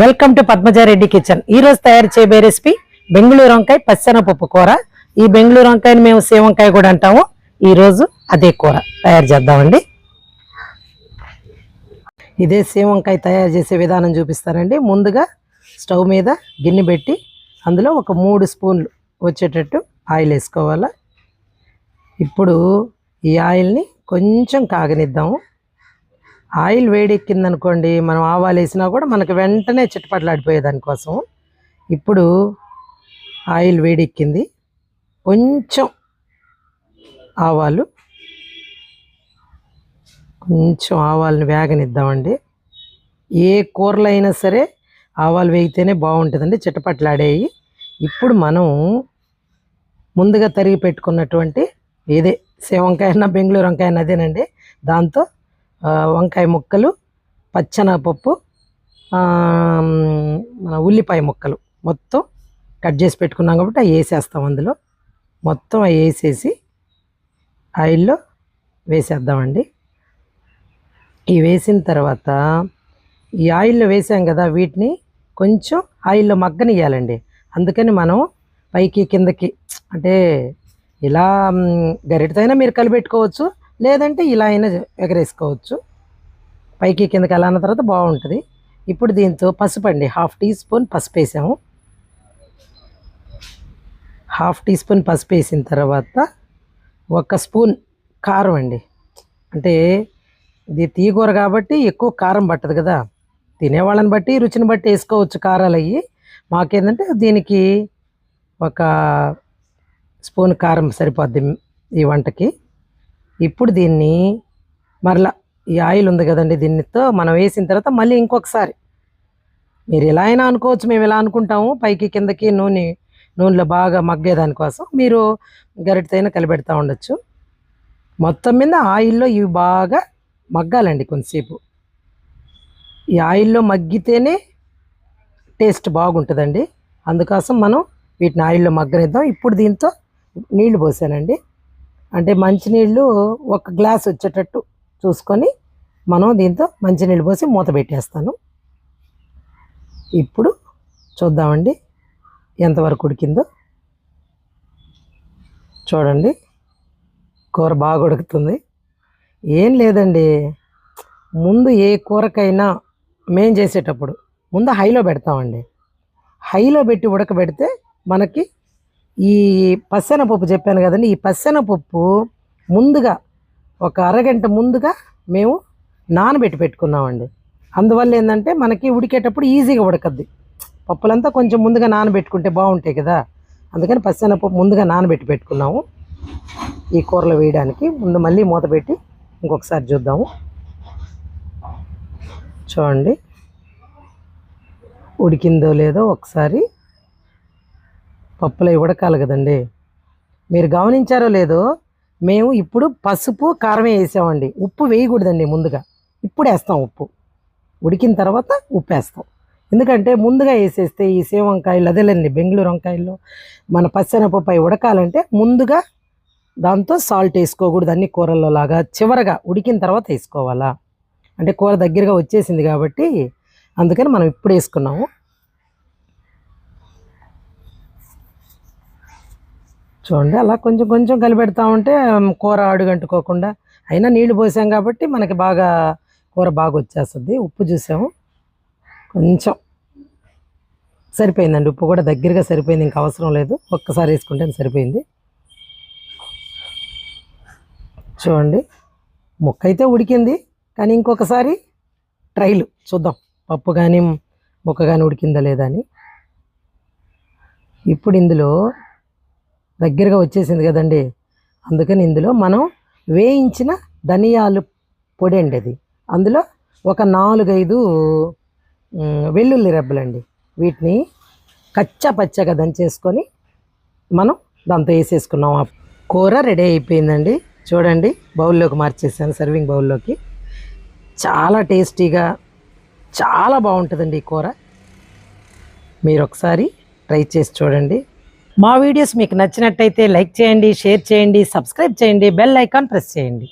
Welcome to Padmaja Reddy kitchen ఈరోజు తయారు చేయబోయే రెసిపీ బెంగళూరు వంకాయ పచ్చనపప్పు కూర. ఈ బెంగళూరు వంకాయని మేము సేవంకాయ కూడా అంటాము. ఈరోజు అదే కూర తయారు చేద్దామండి. ఇదే సేవంకాయ తయారు చేసే విధానం చూపిస్తానండి. ముందుగా స్టవ్ మీద గిన్నె పెట్టి అందులో ఒక మూడు స్పూన్లు వచ్చేటట్టు ఆయిల్ వేసుకోవాలా. ఇప్పుడు ఈ ఆయిల్ని కొంచెం కాగనిద్దాము. ఆయిల్ వేడెక్కిందనుకోండి మనం ఆవాలు వేసినా కూడా మనకి వెంటనే చిట్టపట్లాడిపోయే దానికోసం ఇప్పుడు ఆయిల్ వేడెక్కింది. కొంచెం ఆవాలు కొంచెం ఆవాలను వేగనిద్దామండి. ఏ కూరలు అయినా సరే ఆవాలు వేగితేనే బాగుంటుందండి చిట్టపట్లాడేవి ఇప్పుడు మనం ముందుగా తరిగి పెట్టుకున్నటువంటి ఇదే సేవంకాయ బెంగళూరు వంకాయన అదేనండి. దాంతో వంకాయ ముక్కలు పచ్చనపప్పు మన ఉల్లిపాయ ముక్కలు. మొత్తం కట్ చేసి పెట్టుకున్నాం కాబట్టి అవి వేసేస్తాం అందులో. మొత్తం అవి వేసేసి ఆయిల్లో వేసేద్దామండి. ఇవి వేసిన తర్వాత ఈ ఆయిల్లో వేసాం కదా వీటిని కొంచెం ఆయిల్లో మగ్గనియాలండి అందుకని మనం పైకి కిందకి అంటే ఇలా గరిటతో అయినా మీరు కలిపెట్టుకోవచ్చు. లేదంటే ఇలా అయినా ఎగరేసుకోవచ్చు. పైకి కిందకి అలా అన్న తర్వాత బాగుంటుంది. ఇప్పుడు దీంతో పసుపు అండి. హాఫ్ టీ స్పూన్ పసుపు వేసాము. హాఫ్ టీ స్పూన్ పసుపు వేసిన తర్వాత ఒక స్పూన్ కారం అండి. అంటే ఇది తీగూర కాబట్టి ఎక్కువ కారం పట్టదు కదా. తినేవాళ్ళని బట్టి రుచిని బట్టి వేసుకోవచ్చు కారాలు అయ్యి. మాకేంటంటే దీనికి ఒక స్పూన్ కారం సరిపోద్ది ఈ వంటకి. ఇప్పుడు దీన్ని మరలా ఈ ఆయిల్ ఉంది కదండి దీనితో మనం వేసిన తర్వాత మళ్ళీ ఇంకొకసారి. మీరు ఎలా అయినా అనుకోవచ్చు మేము ఎలా అనుకుంటాము పైకి కిందకి నూనె నూనెలో బాగా మగ్గేదానికోసం మీరు గరిటతో కలిపెడతా ఉండొచ్చు. మొత్తం మీద ఆయిల్లో ఇవి బాగా మగ్గాలండి కొంతసేపు. ఈ ఆయిల్లో మగ్గితేనే టేస్ట్ బాగుంటుందండి. అందుకోసం మనం వీటిని ఆయిల్లో మగ్గనిద్దాం. ఇప్పుడు దీంతో నీళ్ళు పోసానండి. అంటే మంచినీళ్ళు ఒక గ్లాస్ వచ్చేటట్టు చూసుకొని మనం దీంతో మంచినీళ్ళు పోసి మూత పెట్టేస్తాను. ఇప్పుడు చూద్దామండి ఎంతవరకు ఉడికిందో. చూడండి కూర బాగా ఉడుకుతుంది. ఏం లేదండి ముందు ఏ కూరకైనా మేం చేసేటప్పుడు ముందు హైలో పెడతామండి. హైలో పెట్టి ఉడకబెడితే మనకి ఈ పప్పు చెప్పాను కదండి ఈ పప్పు ముందుగా ఒక అరగంట ముందుగా మేము నానబెట్టి పెట్టుకున్నామండి. అందువల్ల ఏంటంటే మనకి ఉడికేటప్పుడు ఈజీగా ఉడకద్ది. పప్పులంతా కొంచెం ముందుగా నానబెట్టుకుంటే బాగుంటాయి కదా. అందుకని పప్పు ముందుగా నానబెట్టి పెట్టుకున్నాము. ఈ కూరలో వేయడానికి ముందు మళ్ళీ మూత పెట్టి ఇంకొకసారి చూద్దాము. చూడండి. ఉడికిందో లేదో ఒకసారి పప్పులు అవి ఉడకాలి కదండి. మీరు గమనించారో లేదో మేము ఇప్పుడు పసుపు కారమే వేసామండి. ఉప్పు వేయకూడదండి ముందుగా. ఇప్పుడు వేస్తాం ఉప్పు. ఉడికిన తర్వాత ఉప్పు వేస్తాం. ఎందుకంటే ముందుగా వేసేస్తే ఈ సేవ వంకాయలు అదేలేండి బెంగళూరు వంకాయల్లో మన పచ్చనపప్పు అవి ఉడకాలంటే ముందుగా దాంతో సాల్ట్ వేసుకోకూడదు అన్ని కూరల్లో లాగా చివరగా ఉడికిన తర్వాత వేసుకోవాలా. అంటే కూర దగ్గరగా వచ్చేసింది కాబట్టి అందుకని మనం ఇప్పుడు వేసుకున్నాము. చూడండి అలా కొంచెం కొంచెం కలిపెడతా ఉంటే కూర అడుగంటుకోకుండా అయినా నీళ్ళు పోసాం కాబట్టి మనకి బాగా కూర బాగా వచ్చేస్తుంది. ఉప్పు చూసాము. కొంచెం సరిపోయిందండి. ఉప్పు కూడా దగ్గరగా సరిపోయింది ఇంకా అవసరం లేదు. ఒక్కసారి వేసుకుంటే సరిపోయింది. చూడండి ముక్క అయితే ఉడికింది కానీ ఇంకొకసారి ట్రైలు చూద్దాం. పప్పు కానీ ముక్క కానీ ఉడికిందా లేదా అని. ఇప్పుడు ఇందులో దగ్గరగా వచ్చేసింది కదండి. అందుకని ఇందులో మనం వేయించిన ధనియాలు పొడి అండి అది. అందులో ఒక నాలుగైదు వెల్లుల్లి రెబ్బలండి వీటిని కచ్చా పచ్చగా దంచేసుకొని మనం దాంతో వేసేసుకున్నాం. కూర రెడీ అయిపోయిందండి. చూడండి బౌల్లోకి మార్చేసాను సర్వింగ్ బౌల్లోకి. చాలా టేస్టీగా చాలా బాగుంటుందండి ఈ కూర. మీరు ఒకసారి ట్రై చేసి చూడండి. మా వీడియోస్ మీకు నచ్చినట్టయితే లైక్ చేయండి షేర్ చేయండి సబ్స్క్రైబ్ చేయండి బెల్ ఐకాన్ ప్రెస్ చేయండి.